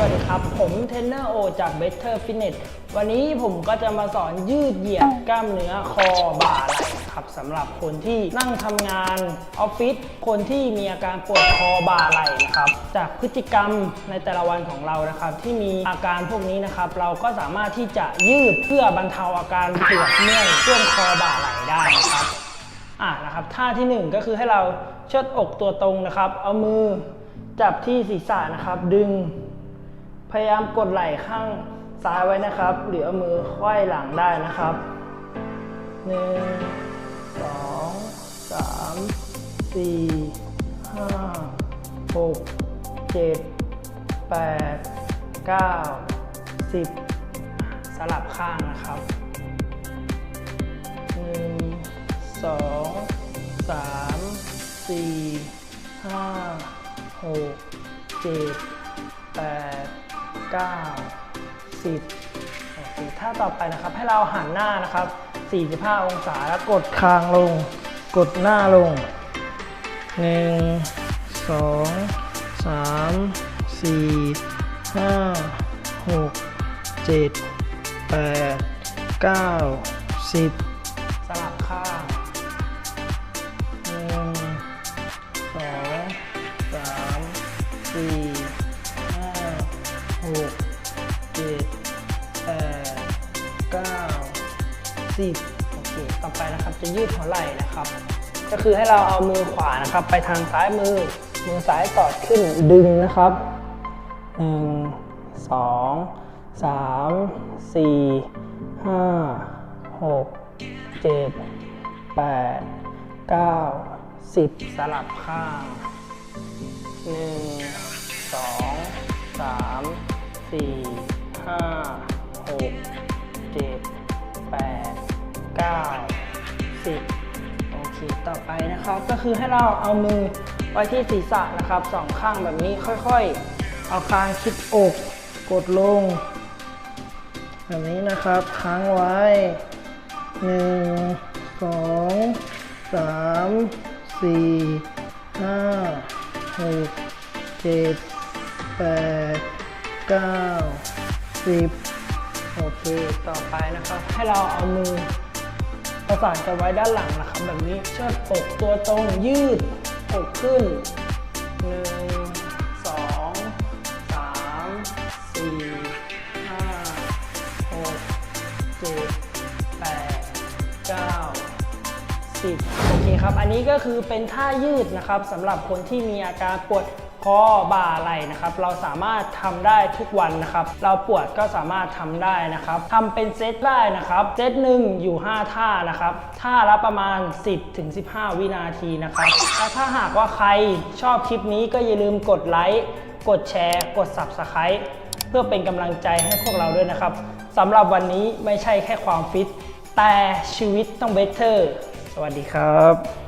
สวัสดีครับ ผมเทรนเนอร์โอจาก Better Fitness วันนี้ผมก็จะมาสอนยืดเหยียดกล้ามเนื้อคอบ่าไหล่ครับสำหรับคนที่นั่งทำงานออฟฟิศคนที่มีอาการปวดคอบ่าไหล่นะครับจากพฤติกรรมในแต่ละวันของเรานะครับ ที่มีอาการพวกนี้นะครับ เราก็สามารถที่จะยืดเพื่อบรรเทาอาการปวดเมื่อยช่วงคอบ่าไหล่ได้นะครับอ่านะครับท่าที่หนึ่งก็คือให้เราเชิดอกตัวตรงนะครับ เอามือจับที่ศีรษะนะครับ ดึง พยายามกดไหล่ข้างซ้ายไว้นะครับ หรือเอามือไขว้หลังได้นะครับหนึ่งสองสามสี่ห้าหกเจ็ดแปดเก้าสิบสลับข้างนะครับหนึ่งสองสามสี่ห้าหกเจ็ดแปด เก้าสิบโอเคถ้าต่อไปนะครับให้เราหันหน้านะครับ 45 องศาแล้วกดคางลง กดหน้าลงหนึ่งสองสามสี่ห้าหกเจ็ดแปดเก้าสิบสลับข้างหนึ่งสองสามสี่ หกเจ็ดแปดเก้าสิบโอเค ต่อไปนะครับจะยืดหัวไหล่นะครับ ก็คือให้เราเอามือขวานะครับ ไปทางซ้ายมือ มือซ้ายสอดขึ้นดึงนะครับหนึ่งสองสามสี่ห้าหกเจ็ดแปดเก้าสิบสลับข้างหนึ่งสองสาม สี่ห้าหกเจ็ดแปดเก้าสิบโอเคต่อไปนะครับก็คือให้เราเอามือไว้ที่ศีรษะนะครับสองข้างแบบนี้ค่อยๆ เอาคางชิดอกกดลง แบบนี้นะครับค้างไว้หนึ่งสองสามสี่ห้าหกเจ็ดแปด เก้าสิบโอเค ต่อไปนะครับ ให้เราเอามือประสานกันไว้ด้านหลังนะครับแบบนี้เชิดอกตัวตรงยืดอกขึ้นหนึ่งสองสามสี่ห้าหกเจ็ดแปดเก้าสิบโอเคครับ อันนี้ก็คือเป็นท่ายืดนะครับสำหรับคนที่มีอาการปวด คอบ่าไหล่นะครับ เราสามารถทำได้ทุกวันนะครับ เราปวดก็สามารถทำได้นะครับทำเป็นเซตได้นะครับ เซตหนึ่งอยู่ 5 ท่านะครับ ท่าละประมาณ 10-15 วินาทีนะครับแล้วถ้าหากว่าใครชอบคลิปนี้ก็อย่าลืมกดไลค์ กดแชร์ กด Subscribe เพื่อเป็นกำลังใจให้พวกเราด้วยนะครับสำหรับวันนี้ไม่ใช่แค่ความฟิต แต่ชีวิตต้องเบเตอร์ สวัสดีครับ